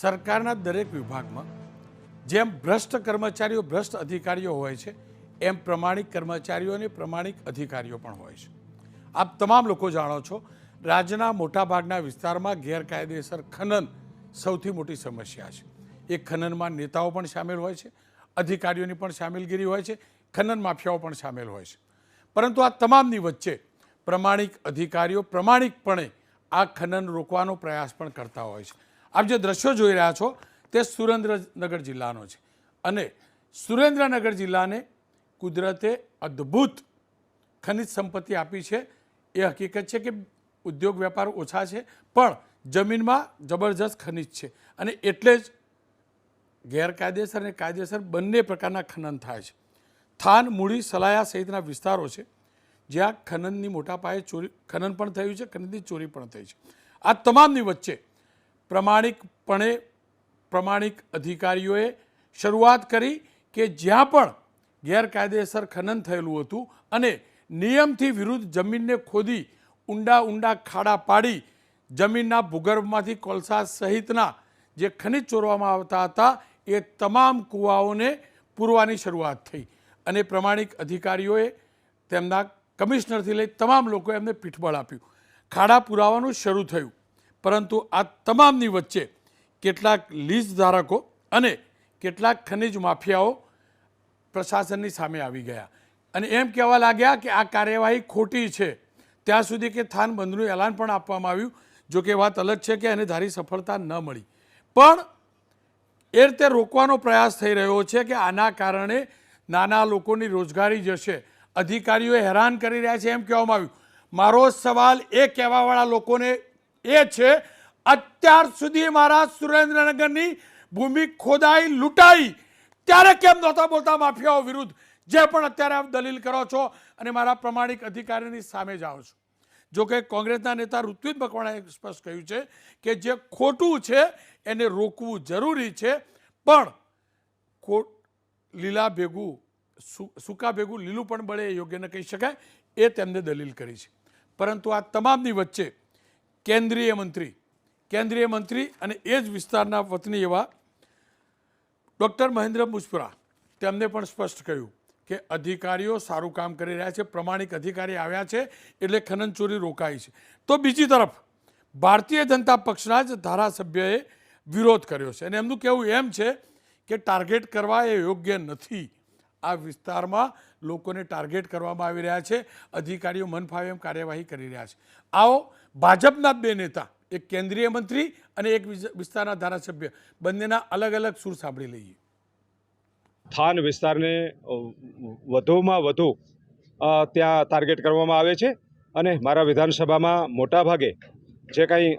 સરકારના દરેક વિભાગમાં જેમ ભ્રષ્ટ કર્મચારીઓ, ભ્રષ્ટ અધિકારીઓ હોય છે, એમ પ્રમાણિક કર્મચારીઓ અને પ્રમાણિક અધિકારીઓ પણ હોય છે. આપ તમામ લોકો જાણો છો, રાજ્યના મોટાભાગના વિસ્તારમાં ગેરકાયદેસર ખનન સૌથી મોટી સમસ્યા છે. એ ખનનમાં નેતાઓ પણ સામેલ હોય છે, અધિકારીઓની પણ સામેલગીરી હોય છે, ખનન માફિયાઓ પણ સામેલ હોય છે. પરંતુ આ તમામની વચ્ચે પ્રમાણિક અધિકારીઓ પ્રમાણિકપણે આ ખનન રોકવાનો પ્રયાસ પણ કરતા હોય છે. આપ જે દ્રશ્યો જોઈ રહ્યા છો, તે સુરેન્દ્રનગર જિલ્લાનો છે. અને સુરેન્દ્રનગર જિલ્લાને કુદરતે અદ્ભુત ખનિજ સંપત્તિ આપી છે. એ હકીકત છે કે ઉદ્યોગ વેપાર ઓછા છે, પણ જમીનમાં જબરજસ્ત ખનિજ છે. અને એટલે જ ગેરકાયદેસર અને કાયદેસર બંને પ્રકારના ખનન થાય છે. થાન મૂળી સલાયા સહિતના વિસ્તારો છે, જ્યાં ખનનની મોટા પાયે ચોરી, ખનન પણ થયું છે, ખનનની ચોરી પણ થઈ છે. આ તમામની વચ્ચે પ્રમાણિકપણે પ્રમાણિક અધિકારીઓએ શરૂઆત કરી કે જ્યાં પણ ગેરકાયદેસર ખનન થયેલું હતું અને નિયમથી વિરુદ્ધ જમીનને ખોદી ઊંડા ઊંડા ખાડા પાડી જમીનના ભૂગર્ભમાંથી કોલસા સહિતના જે ખનિજ ચોરવામાં આવતા હતા, એ તમામ કૂવાઓને પૂરવાની શરૂઆત થઈ. અને પ્રમાણિક અધિકારીઓએ તેમના કમિશનરથી લઈ તમામ લોકોએ એમને પીઠબળ આપ્યું. ખાડા પુરાવાનું શરૂ થયું. પરંતુ આ તમામની વચ્ચે કેટલાક લીઝ ધારકો અને કેટલાક ખનિજ માફિયાઓ પ્રશાસનની સામે આવી ગયા. અને એમ કહેવા લાગ્યા કે આ કાર્યવાહી ખોટી છે. ત્યાં સુધી કે થાન બંધનું એલાન પણ આપવામાં આવ્યું, જો કે વાત અલગ છે કે એને ધારી સફળતા ન મળી. પણ એ રીતે રોકવાનો પ્રયાસ થઈ રહ્યો છે કે આના કારણે નાના લોકોની રોજગારી જશે. અધિકારીઓએ હેરાન કરી રહ્યા છે એમ કહેવામાં આવ્યું. મારો સવાલ એ કહેવાવાળા લોકોને એ છે, અત્યાર સુધી મારા સુરેન્દ્રનગરની ભૂમિ ખોદાઈ, લૂંટાઈ. ત્યારે કેમ નહોતા બોલતા માફિયાઓ વિરુદ્ધ? જે પણ અત્યારે આપ દલીલ કરો છો અને મારા પ્રમાણિક અધિકારીની સામે જાઓ છો. જો કે કોંગ્રેસના નેતા ઋત્વિજ મકવાણાએ સ્પષ્ટ કહ્યું છે કે જે ખોટું છે, એને રોકવું જરૂરી છે. પણ ખોટ, લીલા ભેગું સૂકા ભેગું લીલું પણ બળે એ યોગ્ય ન કહી શકાય, એ તેમને દલીલ કરી છે. પરંતુ આ તમામની વચ્ચે કેન્દ્રીય મંત્રી કેન્દ્રીય મંત્રી અને એ જ વિસ્તારના વતની એવા ડૉક્ટર મહેન્દ્ર મુસ્પુરા તેમને પણ સ્પષ્ટ કહ્યું કે અધિકારીઓ સારું કામ કરી રહ્યા છે, પ્રમાણિક અધિકારી આવ્યા છે, એટલે ખનન ચોરી રોકાઈ છે. તો બીજી તરફ, ભારતીય જનતા પક્ષના જ ધારાસભ્યએ વિરોધ કર્યો છે. અને એમનું કહેવું એમ છે કે ટાર્ગેટ કરવા એ યોગ્ય નથી. આ વિસ્તારમાં લોકોને ટાર્ગેટ કરવામાં આવી રહ્યા છે, અધિકારીઓ મન ફાવે એમ કાર્યવાહી કરી રહ્યા છે. આવો ભાજપના બે નેતા, એક કેન્દ્રીય મંત્રી અને એક વિસ્તારના ધારાસભ્ય, બંનેના અલગ અલગ સૂર સાંભળી લઈએ. થાન વિસ્તારને વધુમાં વધુ ત્યાં ટાર્ગેટ કરવામાં આવે છે અને મારા વિધાનસભામાં મોટાભાગે જે કાંઈ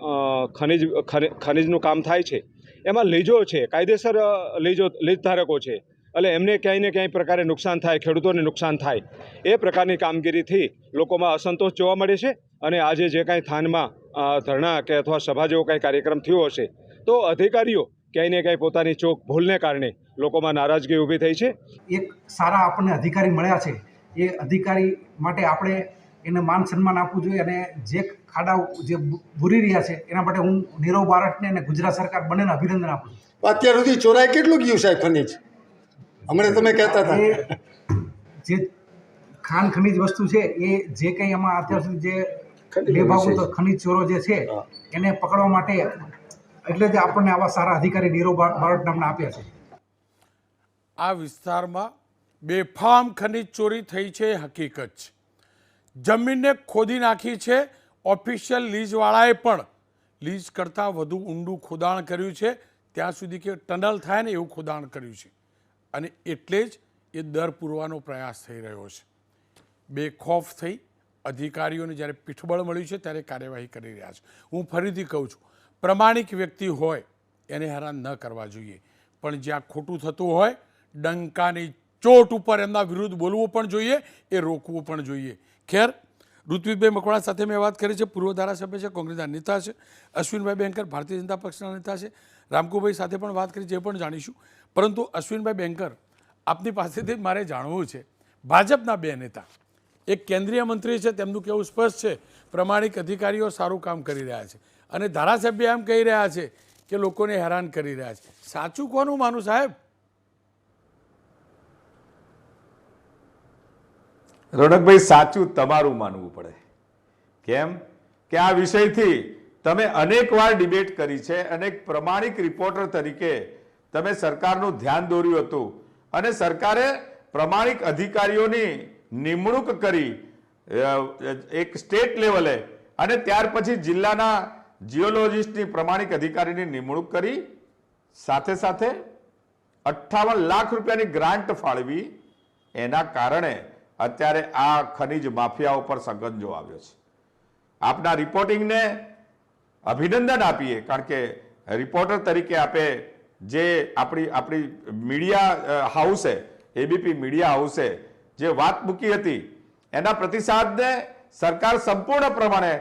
ખનિજ ખનિજનું કામ થાય છે, એમાં લીજો છે, કાયદેસર લીજો લીજ ધારકો છે. એટલે એમને ક્યાંય ને ક્યાંય પ્રકારે નુકસાન થાય, ખેડૂતોને નુકસાન થાય, એ પ્રકારની કામગીરીથી લોકોમાં અસંતોષ જોવા મળે છે અને આજે જે કાંઈ થાનમાં ધરણા કે અથવા સભા જેવો કાંઈ કાર્યક્રમ થયો હશે તો અધિકારીઓ ક્યાંય ને ક્યાંય પોતાની ચોક ભૂલને કારણે લોકોમાં નારાજગી ઊભી થઈ છે. એક સારા આપણને અધિકારી મળ્યા છે. એ અધિકારી માટે આપણે એને માન સન્માન આપવું જોઈએ અને જે ખાડા જે ભૂરી રહ્યા છે એના માટે હું નીરવ બારટને અને ગુજરાત સરકાર બંનેને અભિનંદન આપું છું. અત્યાર સુધી ચોરાઈ કેટલું ગયું સાહેબ ખનીજ? હમણાં તમે કહેતા હતા. જે ખાન ખનીજ વસ્તુ છે એ જે કંઈ એમાં અત્યાર સુધી જે તો ખનીજ ચોરો જે છે એને પકડવા માટે એટલે જ આપણને આવા સારા અધિકારી નીરવ બા- બારટ નામના આપ્યા છે. આ વિસ્તારમાં બેફામ ખનિજ ચોરી થઈ છે હકીકત છે. જમીનને ખોદી નાખી છે ઓફિશિયલ લીઝવાળાએ પણ લીઝ કરતાં વધુ ઊંડું ખોદાણ કર્યું છે. ત્યાં સુધી કે ટનલ થાય ને એવું ખોદાણ કર્યું છે. અને એટલે જ એ દર પૂરવાનો પ્રયાસ થઈ રહ્યો છે. બેખોફ થઈ અધિકારીઓને જ્યારે પીઠબળ મળ્યું છે ત્યારે કાર્યવાહી કરી રહ્યા છે. હું ફરીથી કહું છું, પ્રમાણિક વ્યક્તિ હોય એને હેરાન ન કરવા જોઈએ. પણ જ્યાં ખોટું થતું હોય, ડંકાની ચોટ ઉપર એમના વિરુદ્ધ બોલવું પણ જોઈએ, એ રોકવું પણ જોઈએ. ખેર, ઋત્વિકભાઈ મકવાણા સાથે મેં વાત કરી છે, પૂર્વ ધારાસભ્ય છે કોંગ્રેસના નેતા છે, અશ્વિનભાઈ બેંકર ભારતીય જનતા પક્ષના નેતા છે, રામકુભાઈ સાથે પણ વાત કરી છે, એ પણ જાણીશું. પરંતુ અશ્વિનભાઈ બેંકર આપની પાસેથી મારે જાણવું છે, ભાજપના બે નેતા એક કેન્દ્રીય મંત્રી છે, તેમનું કહેવું સ્પષ્ટ છે, પ્રમાણિક અધિકારીઓ સારું કામ કરી રહ્યા છે. અને ધારાસભ્ય એમ કહી રહ્યા છે કે લોકોને હેરાન કરી રહ્યા છે. સાચું કોનું માનું સાહેબ? રોનકભાઈ, સાચું તમારું માનવું પડે. કેમ? કે આ વિષયથી તમે અનેકવાર ડિબેટ કરી છે, અનેક પ્રમાણિક રિપોર્ટર તરીકે તમે સરકારનું ધ્યાન દોર્યું હતું. અને સરકારે પ્રમાણિક અધિકારીઓની નિમણૂક કરી એક સ્ટેટ લેવલે અને ત્યાર પછી જિલ્લાના જીઓલોજિસ્ટની પ્રમાણિક અધિકારીની નિમણૂક કરી, સાથે સાથે અઠ્ઠાવન લાખ રૂપિયાની ગ્રાન્ટ ફાળવી. એના કારણે અત્યારે આ ખનિજ માફિયા ઉપર સગંજો આવ્યો છે. આપના રિપોર્ટિંગને અભિનંદન આપીએ, કારણ કે રિપોર્ટર તરીકે આપે જે આપણી આપણી મીડિયા હાઉસે, એબીપી મીડિયા હાઉસે જે વાત મૂકી હતી, એના પ્રતિસાદને સરકાર સંપૂર્ણ પ્રમાણે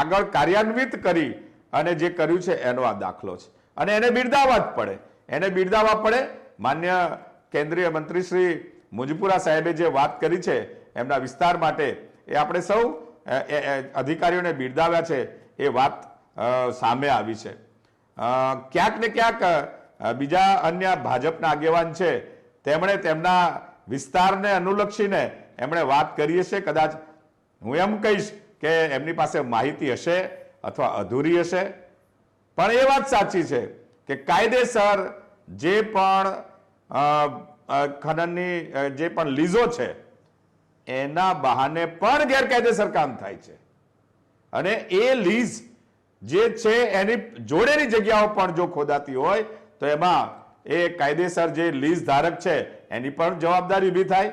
આગળ કાર્યાન્વિત કરી અને જે કર્યું છે એનો આ દાખલો છે. અને એને બિરદાવવા જ પડે. એને બિરદાવવા પડે. માન્ય કેન્દ્રીય મંત્રી શ્રી મુજપુરા સાહેબે જે વાત કરી છે, એમના વિસ્તાર માટે એ આપણે સૌ અધિકારીઓને બિરદાવ્યા છે એ વાત સામે આવી છે. ક્યાંક ને ક્યાંક બીજા અન્ય ભાજપના આગેવાન છે, તેમણે તેમના વિસ્તારને અનુલક્ષીને એમણે વાત કરી હશે, કદાચ હું એમ કહીશ કે એમની પાસે માહિતી હશે અથવા અધૂરી હશે. પણ એ વાત સાચી છે કે કાયદેસર જે પણ ખનનની જે પણ લીઝો છે, એના બહાને પણ ગેરકાયદેસર કામ થાય છે. અને એ લીઝ જે છે એની જોડેની જગ્યાઓ પણ જો ખોદાતી હોય, તો એમાં એ કાયદેસર જે લીઝ ધારક છે એની પણ જવાબદારી ઊભી થાય.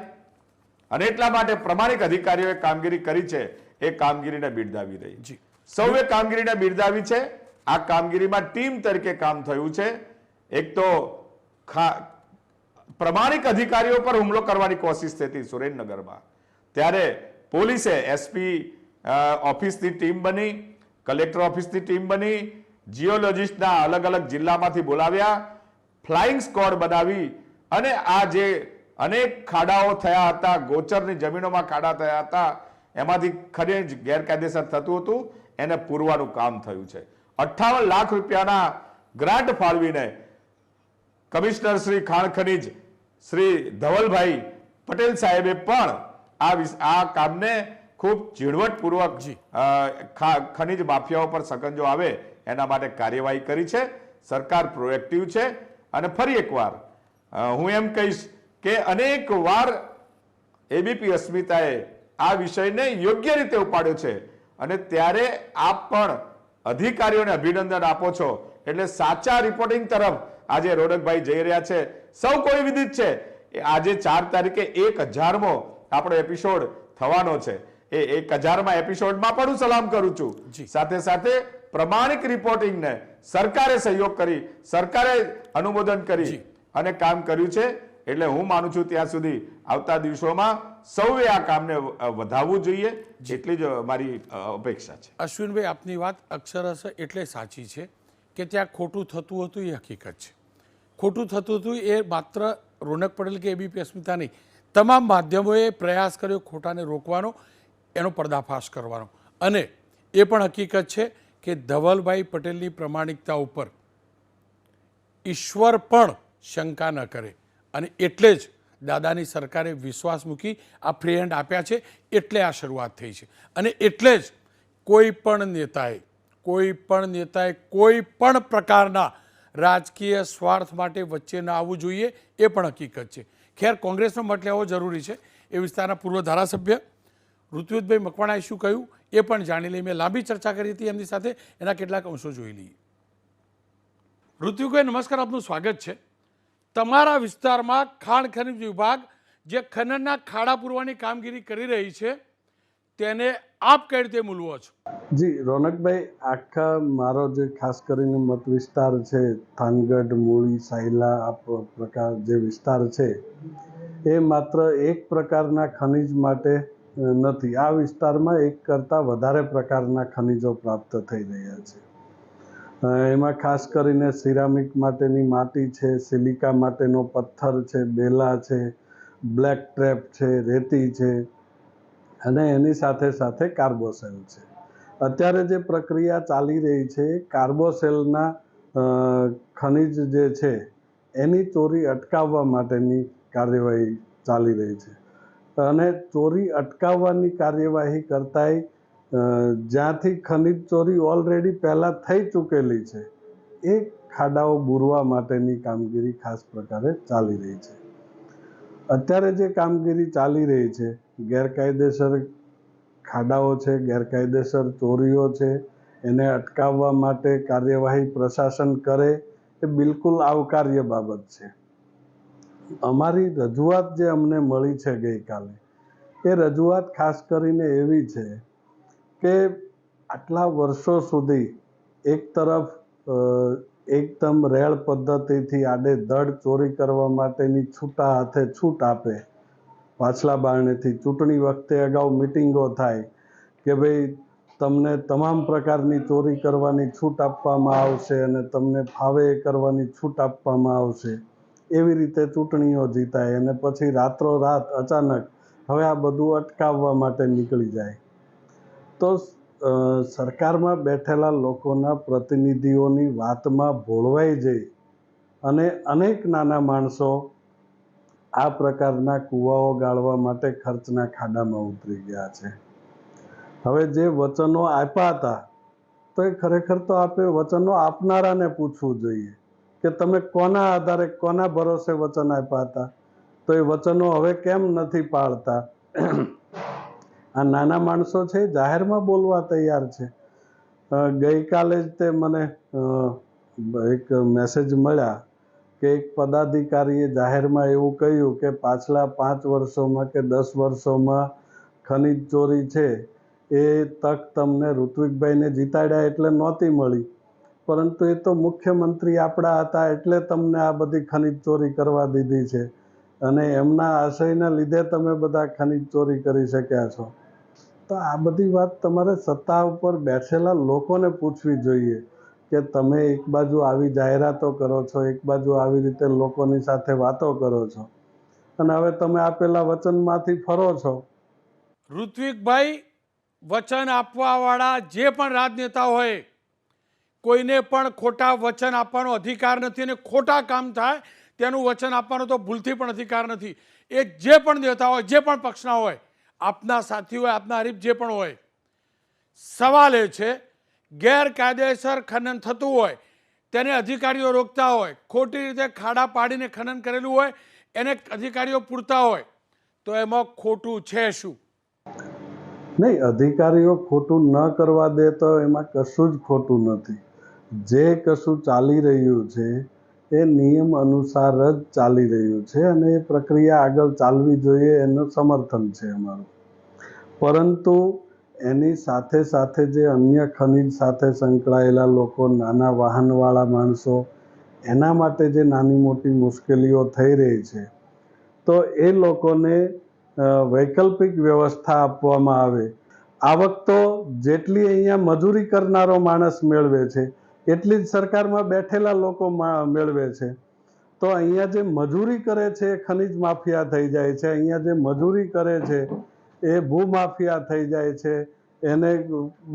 અને એટલા માટે પ્રમાણિક અધિકારીઓએ કામગીરી કરી છે. એ કામગીરીને બિરદાવી રહી. સૌએ કામગીરીને બિરદાવી છે. આ કામગીરીમાં ટીમ તરીકે કામ થયું છે. એક તો પ્રમાણિક અધિકારીઓ પર હુમલો કરવાની કોશિશ થતી સુરેન્દ્રનગરમાં. ત્યારે પોલીસે એસપી ઓફિસની ટીમ બની કલેક્ટર ઓફિસની ટીમ બની જીઓલોજીસ્ટના અલગ અલગ જિલ્લામાંથી બોલાવ્યા ફ્લાઇંગ સ્કોડ બનાવી અને આ જે અનેક ખાડાઓ થયા હતા ગોચરની જમીનોમાં ખાડા થયા હતા એમાંથી ખરેજ ગેરકાયદેસર થતું હતું એને પૂરવાનું કામ થયું છે. અઠ્ઠાવન લાખ રૂપિયાના ગ્રાન્ટ ફાળવીને કમિશનર શ્રી ખાણ ખનીજ શ્રી ધવલભાઈ પટેલ સાહેબે પણ આ આ કામને ખૂબ ઝીણવટપૂર્વક ખનિજ માફિયાઓ પર સકંજો આવે એના માટે કાર્યવાહી કરી છે. સરકાર પ્રોએક્ટિવ છે અને ફરી એકવાર હું એમ કહીશ કે અનેક વાર એબીપી અસ્મિતાએ આ વિષયને યોગ્ય રીતે ઉપાડ્યો છે. અને ત્યારે આપ પણ અધિકારીઓને અભિનંદન આપો છો. એટલે સાચા રિપોર્ટિંગ તરફ આજે રોનકભાઈ જઈ રહ્યા છે. સૌ કોઈ વિદિત છે. એ આજે ચાર તારીખે એક હજારમો આપણો એપિસોડ થવાનો છે. એ એક હજારમાં એપિસોડમાં પણ હું સલામ કરું છું. સાથે સાથે પ્રમાણિક રિપોર્ટિંગને સરકારે સહયોગ કરી સરકારે અનુમોદન કરી. અને કામ કર્યું છે એટલે હું માનું છું ત્યાં સુધી આવતા દિવસોમાં સૌએ આ કામને વધારવું જોઈએ જેટલી જ મારી અપેક્ષા છે. અશ્વિનભાઈ આપની વાત અક્ષરશ એટલે સાચી છે કે ત્યાં ખોટું થતું હતું એ હકીકત છે. ખોટું થતું હતું એ માત્ર રોનક પટેલ કે એબીપી અસ્મિતા નહીં. તમામ માધ્યમોએ પ્રયાસ કર્યો ખોટાને રોકવાનો એનો પર્દાફાશ કરવાનો. અને એ પણ હકીકત છે કે ધવલભાઈ પટેલની પ્રમાણિકતા ઉપર ઈશ્વર પણ શંકા ન કરે. અને એટલે જ દાદાની સરકારે વિશ્વાસ મૂકી આ ફ્રી હેન્ડ આપ્યા છે, એટલે આ શરૂઆત થઈ છે. અને એટલે જ કોઈ પણ નેતાએ, કોઈ પણ નેતાએ કોઈ પણ પ્રકારના રાજકીય સ્વાર્થ માટે વચ્ચે ન આવવું જોઈએ, એ પણ હકીકત છે. ખેર, કોંગ્રેસનો મત લેવો જરૂરી છે. એ વિસ્તારના પૂર્વ ધારાસભ્ય ઋત્વિજભાઈ મકવાણાએ શું કહ્યું, એ પણ જાણી લઈ મેં લાંબી ચર્ચા કરી હતી એમની સાથે. એના કેટલાક અંશો જોઈ લઈએ. ઋત્વિકભાઈ નમસ્કાર, આપનું સ્વાગત છે. તમારા વિસ્તારમાં ખાણ ખનિજ વિભાગ જે ખનનના ખાડા પૂરવાની કામગીરી કરી રહી છે, તેને આપ કઈ રીતે મૂલવો છો? જી, રોનકભાઈ, આખા મારો જે ખાસ કરીને મત વિસ્તાર છે, થાનગઢ, મૂળી, સાયલા, આ પ્રકાર જે વિસ્તાર છે, એ માત્ર એક પ્રકારના ખનિજ માટે નથી. આ વિસ્તારમાં એક કરતાં વધારે પ્રકારના ખનિજો પ્રાપ્ત થઈ રહ્યા છે. એમાં ખાસ કરીને સિરામિક માટેની માટી છે, સિલિકા માટેનો પથ્થર છે, બેલા છે, બ્લેક ટ્રેપ છે, રેતી છે અને એની સાથે સાથે કાર્બોસેલ છે. અત્યારે જે પ્રક્રિયા ચાલી રહી છે, કાર્બોસેલના ખનિજ જે છે, એની ચોરી અટકાવવા માટેની કાર્યવાહી ચાલી રહી છે. અને ચોરી અટકાવવાની કાર્યવાહી કરતાંય જ્યાંથી ખનિજ ચોરી ઓલરેડી પહેલાં થઈ ચૂકેલી છે, એ ખાડાઓ બુરવા માટેની કામગીરી ખાસ પ્રકારે ચાલી રહી છે. અત્યારે જે કામગીરી ચાલી રહી છે, ગેરકાયદેસર ખાડાઓ છે, ગેરકાયદેસર ચોરીઓ છે, એને અટકાવવા માટે કાર્યવાહી પ્રશાસન કરે, એ બિલકુલ આવકાર્ય બાબત છે. અમારી રજૂઆત જે અમને મળી છે ગઈકાલે, એ રજૂઆત ખાસ કરીને એવી છે કે આટલા વર્ષો સુધી એક તરફ એકદમ રેળ પદ્ધતિથી આડે ધડ ચોરી કરવા માટેની છૂટા હાથે છૂટ આપે. પાછલા બારણેથી ચૂંટણી વખતે અગાઉ મિટિંગો થાય કે ભાઈ તમને તમામ પ્રકારની ચોરી કરવાની છૂટ આપવામાં આવશે અને તમને ફાવે એ કરવાની છૂટ આપવામાં આવશે. એવી રીતે ચૂંટણીઓ જીતાય અને પછી રાત્રોરાત અચાનક હવે આ બધું અટકાવવા માટે નીકળી જાય. તો સરકારમાં બેઠેલા લોકોના પ્રતિનિધિઓની વાતમાં ભોળવાઈ જઈ અને અનેક નાના માણસો આ પ્રકારના કૂવાઓ ગાળવા માટે ખર્ચના ખાડામાં ઉતરી ગયા છે. હવે જે વચનો આપ્યા હતા, તો એ ખરેખર તો આપે વચનો આપનારાને પૂછવું જોઈએ કે તમે કોના આધારે કોના ભરોસે વચન આપ્યા હતા? તો એ વચનો હવે કેમ નથી પાળતા? આ નાના માણસો છે, જાહેરમાં બોલવા તૈયાર છે. ગઈકાલે જ તે મને એક મેસેજ મળ્યા કે એક પદાધિકારીએ જાહેરમાં એવું કહ્યું કે પાછલા પાંચ વર્ષોમાં કે દસ વર્ષોમાં ખનિજ ચોરી છે, એ તક તમને ઋત્વિકભાઈને જીતાડ્યા એટલે નહોતી મળી. પરંતુ એ તો મુખ્યમંત્રી આપણા હતા એટલે તમને આ બધી ખનિજ ચોરી કરવા દીધી છે. અને એમના આશયના લીધે તમે બધા ખનિજ ચોરી કરી શક્યા છો. તો આ બધી વાત તમારે સત્તા ઉપર બેઠેલા લોકોને પૂછવી જોઈએ કે તમે એક બાજુ આવી જાહેરાતો કરો છો, એક બાજુ આવી રીતે લોકોની સાથે વાતો કરો છો. અને હવે તમે આપેલા વચનમાંથી ફરો છો. ઋત્વિકભાઈ, વચન આપવાવાળા જે પણ રાજનેતા હોય, કોઈને પણ ખોટા વચન આપવાનો અધિકાર નથી અને ખોટા કામ થાય, તેનું વચન આપવાનો તો ભૂલથી પણ અધિકાર નથી. એ જે પણ નેતા હોય, જે પણ પક્ષના હોય આપના સાથી હોય આપના હરીફ જે પણ હોય, સવાલ એ છે, ગેરકાયદેસર ખનન થતું હોય, તેને અધિકારીઓ રોકતા હોય, ખોટી રીતે ખાડા પાડીને ખનન કરેલું હોય, એને અધિકારીઓ પૂરતા હોય, તો એમાં ખોટું છે શું? નહીં, અધિકારીઓ ખોટું ન કરવા દે તો એમાં કશું જ ખોટું નથી. જે કશું ચાલી રહ્યું છે એ નિયમ અનુસાર જ ચાલી રહ્યું છે અને એ પ્રક્રિયા આગળ ચાલવી જોઈએ એનું સમર્થન છે અમારું. પરંતુ એની સાથે સાથે જે અન્ય ખનિજ સાથે સંકળાયેલા લોકો, નાના વાહનવાળા માણસો, એના માટે જે નાની મોટી મુશ્કેલીઓ થઈ રહી છે, તો એ લોકોને વૈકલ્પિક વ્યવસ્થા આપવામાં આવે. આવક તો જેટલી અહીંયા મજૂરી કરનારો માણસ મેળવે છે એટલી જ સરકારમાં બેઠેલા લોકો મેળવે છે. તો અહીંયા જે મજૂરી કરે છે એ ખનિજ માફિયા થઈ જાય છે. અહીંયા જે મજૂરી કરે છે એ ભૂમાફિયા થઈ જાય છે. એને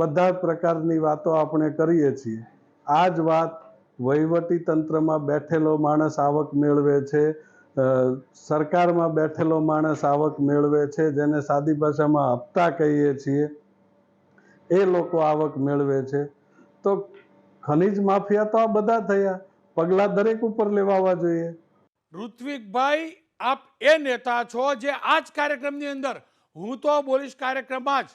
બધા પ્રકારની વાતો આપણે કરીએ છીએ. આ જ વાત વહીવટી તંત્રમાં બેઠેલો માણસ આવક મેળવે છે. સરકારમાં બેઠેલો માણસ આવક મેળવે છે, જેને સાદી ભાષામાં હપ્તા કહીએ છીએ. એ લોકો આવક મેળવે છે. તો ખનિજ માફિયા તો આ બધા થયા. પગલાં દરેક ઉપર લેવાવા જોઈએ. ઋત્વિકભાઈ, આપ એ નેતા છો જે આ જ કાર્યક્રમની અંદર, હું તો બોલીશ કાર્યક્રમમાં જ.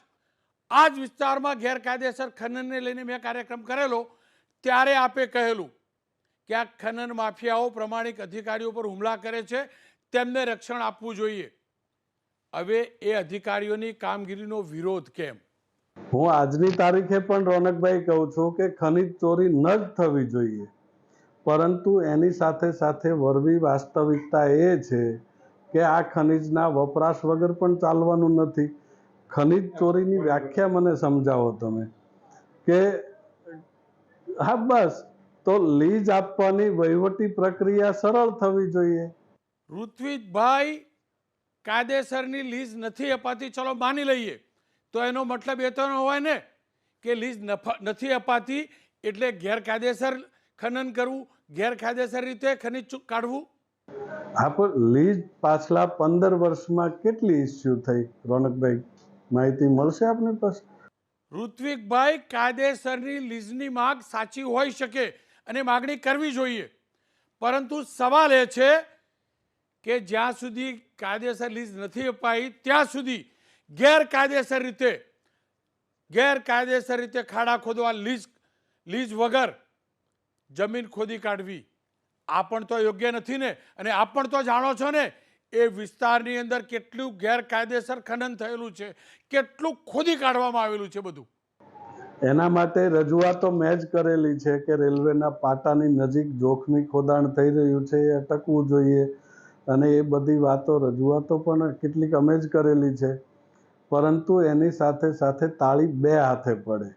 આ જ વિસ્તારમાં ગેરકાયદેસર ખનનને લઈને મેં કાર્યક્રમ કરેલો, ત્યારે આપે કહેલું કે આ ખનન માફિયાઓ પ્રમાણિક અધિકારીઓ પર હુમલા કરે છે, તેમને રક્ષણ આપવું જોઈએ. હવે એ અધિકારીઓની કામગીરીનો વિરોધ કેમ? હું આજની તારીખે પણ રોનકભાઈ કહું છું કે ખનિજ ચોરી ન જ થવી જોઈએ. પરંતુ એની સાથે સાથે વરવી વાસ્તવિકતા એ છે કે આ ખનિજના વપરાશ વગર પણ ચાલવાનું નથી. ખનિજ ચોરીની વ્યાખ્યા મને સમજાવો તમે કે હા, બસ. તો લીઝ આપવાની વહીવટી પ્રક્રિયા સરળ થવી જોઈએ. ઋત્વિજભાઈ કાયદેસરની લીઝ નથી અપાતી. ચલો માની લઈએ. તો એનો મતલબ એ તો ન હોય ને કે લીઝ નફા નથી અપાતી એટલે ગેરકાયદેસર ખનન કરવું ગેરકાયદેસર રીતે ખનિજ કાઢવું. કાઢવું પણ લીઝ પાછલા પંદર વર્ષમાં કેટલી ઇસ્યુ થઈ? રોનકભાઈ માહિતી મળશે આપની પાસે ઋત્વિકભાઈ કાયદેસરની લીઝની માંગ સાચી હોઈ શકે અને માગણી કરવી જોઈએ. પરંતુ સવાલ એ છે કે જ્યાં સુધી કાયદેસર લીઝ નથી અપાઈ ત્યાં સુધી ગેરકાયદેસર રીતે ગેરકાયદેસર રીતે ખાડા ખોદવા, લીઝ લીઝ વગર જમીન ખોદી કાઢવી. આ પણ તો યોગ્ય નથી ને? અને આપ પણ તો જાણો છો ને, એ વિસ્તારની અંદર કેટલું ગેરકાયદેસર ખનન થયેલું છે, કેટલું ખોદી કાઢવામાં આવેલું છે બધું. એના માટે રજૂઆતો મેં જ કરેલી છે કે રેલવેના પાટાની નજીક જોખમી ખોદાણ થઈ રહ્યું છે, એ અટકવું જોઈએ. અને એ બધી વાતો, રજૂઆતો પણ કેટલીક અમે જ કરેલી છે. પરંતુ એની સાથે સાથે તાળી બે હાથે પડે.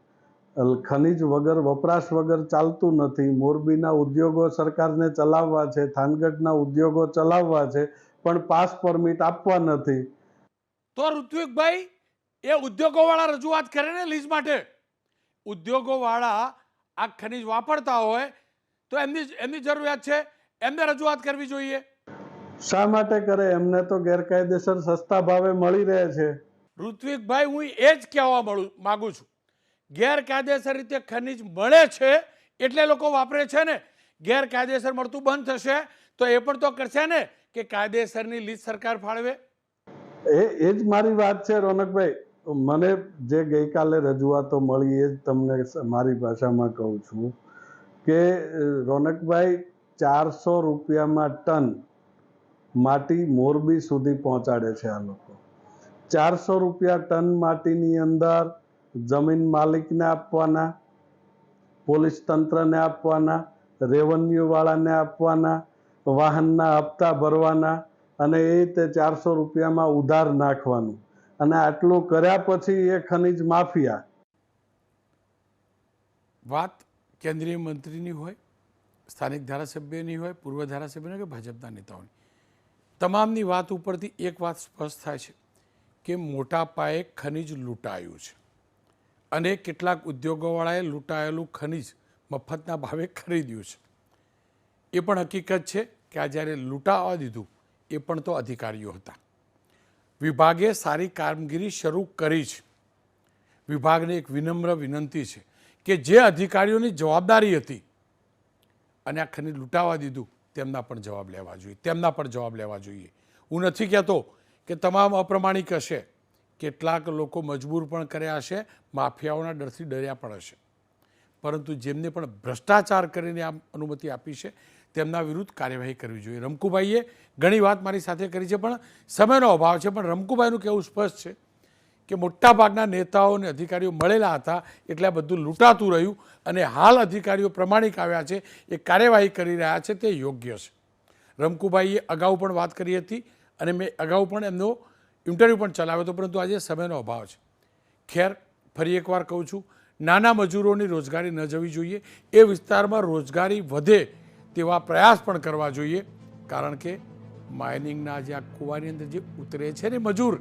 ખનિજ વગર વપરાશ વગર ચાલતું નથી. મોરબીના ઉદ્યોગો સરકારને ચલાવવા છે થાનગઢના ઉદ્યોગો ચલાવવા છે પણ પાસ પરમિટ આપવા નથી. તો ઋત્વિકભાઈ એ ઉદ્યોગોવાળા રજૂઆત કરે ને લીઝ માટે. ઉદ્યોગોવાળા આ ખનિજ વાપરતા હોય તો એમની એમની જરૂરિયાત છે. એમને રજૂઆત કરવી જોઈએ. શા માટે કરે? એમને તો ગેરકાયદેસર સસ્તા ભાવે મળી રહે છે. ઋત્વિકભાઈ, હું એ જ કહેવા મળું, માગું છું. ગેરકાયદેસર રીતે ખનિજ મળે છે એટલે લોકો વાપરે છે ને? ગેરકાયદેસર મળતું બંધ થશે તો એ પણ તો કરશે ને કે કાયદેસરની લીજ સરકાર ફાળવે? એ એ જ મારી વાત છે રોનકભાઈ. મને જે ગઈકાલે રજૂઆતો મળી એ જ તમને મારી ભાષામાં કહું છું કે રોનકભાઈ, ચારસો રૂપિયામાં ટન માટી મોરબી સુધી પહોંચાડે છે આ લોકો. ચારસો રૂપિયા ટન માટીની અંદર જમીન માલિકને આપવાના, પોલીસ તંત્રને આપવાના રેવન્યુવાળાને આપવાના, વાહનના હપ્તા ભરવાના અને એ રીતે ચારસો રૂપિયામાં ઉધાર નાખવાનું. અને આટલું કર્યા પછી એ ખનિજ માફિયા. વાત કેન્દ્રીય મંત્રીની હોય, સ્થાનિક ધારાસભ્યની હોય, પૂર્વ ધારાસભ્યની કે ભાજપના નેતાઓની. તમામની વાત ઉપરથી એક વાત સ્પષ્ટ થાય છે. કે મોટા પાયે ખનિજ લૂંટાયું છે. અને કેટલાક ઉદ્યોગોવાળાએ લૂંટાયેલું ખનિજ મફતના ભાવે ખરીદ્યું છે. એ પણ હકીકત છે કે આ જ્યારે લૂંટાવા દીધું, એ પણ તો અધિકારીઓ હતા. વિભાગે સારી કામગીરી શરૂ કરી છે. વિભાગને એક વિનમ્ર વિનંતી છે કે જે અધિકારીઓની જવાબદારી હતી અને આ ખનીજ લૂંટાવા દીધું, તેમના પણ જવાબ લેવા જોઈએ, તેમના પણ જવાબ લેવા જોઈએ. હું નથી કહેતો કે તમામ અપ્રમાણિક હશે. કેટલાક લોકો મજબૂર પણ કર્યા હશે, માફિયાઓના ડરથી ડર્યા પણ હશે. પરંતુ જેમને પણ ભ્રષ્ટાચાર કરીને આ અનુમતિ આપી છે, તેમના વિરુદ્ધ કાર્યવાહી કરવી જોઈએ. રમકુભાઈએ ઘણી વાત મારી સાથે કરી છે, પણ સમયનો અભાવ છે. પણ રમકુભાઈનું કહેવું સ્પષ્ટ છે કે મોટાભાગના નેતાઓ અને અધિકારીઓ મળેલા હતા એટલે આ બધું લૂંટાતું રહ્યું અને હાલ અધિકારીઓ પ્રમાણિક આવ્યા છે, એ કાર્યવાહી કરી રહ્યા છે, તે યોગ્ય છે. રમકુભાઈએ અગાઉ પણ વાત કરી હતી અને મેં અગાઉ પણ એમનો ઇન્ટરવ્યૂ પણ ચલાવ્યો હતો, પરંતુ આજે સમયનો અભાવ છે. ખેર, ફરી એકવાર કહું છું, નાના મજૂરોની રોજગારી ન જવી જોઈએ. એ વિસ્તારમાં રોજગારી વધે તેવા પ્રયાસ પણ કરવા જોઈએ, કારણ કે માઇનિંગના જે આ કૂવાની અંદર જે ઉતરે છે ને મજૂર,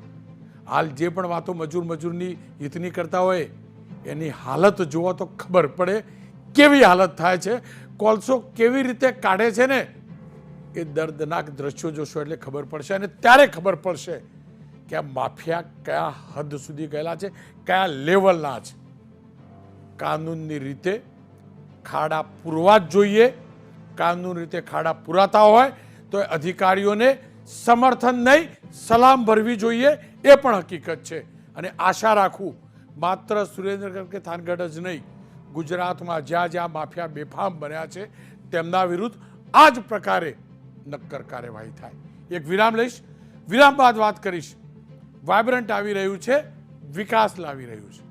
હાલ જે પણ વાતો મજૂર મજૂરની હિતની કરતા હોય, એની હાલત જોવા તો ખબર પડે કેવી હાલત થાય છે. કોલસો કેવી રીતે કાઢે છે ને એ દર્દનાક દ્રશ્યો જોશો એટલે ખબર પડશે અને ત્યારે ખબર પડશે કે આ માફિયા કયા હદ સુધી ગયેલા છે, કયા લેવલના છે. કાનૂનની રીતે ખાડા પૂરવા જ જોઈએ, કાનૂન રીતે ખાડા પુરાતા હોય તો એ અધિકારીઓને સમર્થન નહીં, સલામ ભરવી જોઈએ, એ પણ હકીકત છે. અને આશા રાખું, માત્ર સુરેન્દ્રનગર કે થાનગઢ જ નહીં, ગુજરાતમાં જ્યાં જ્યાં માફિયા બેફામ બન્યા છે, તેમના વિરુદ્ધ આ જ પ્રકારે નક્કર કાર્યવાહી થાય. એક વિરામ લઈશ. વિરામ બાદ વાત કરીશ. વાયબ્રન્ટ આવી રહ્યું છે. વિકાસ લાવી રહ્યું છે.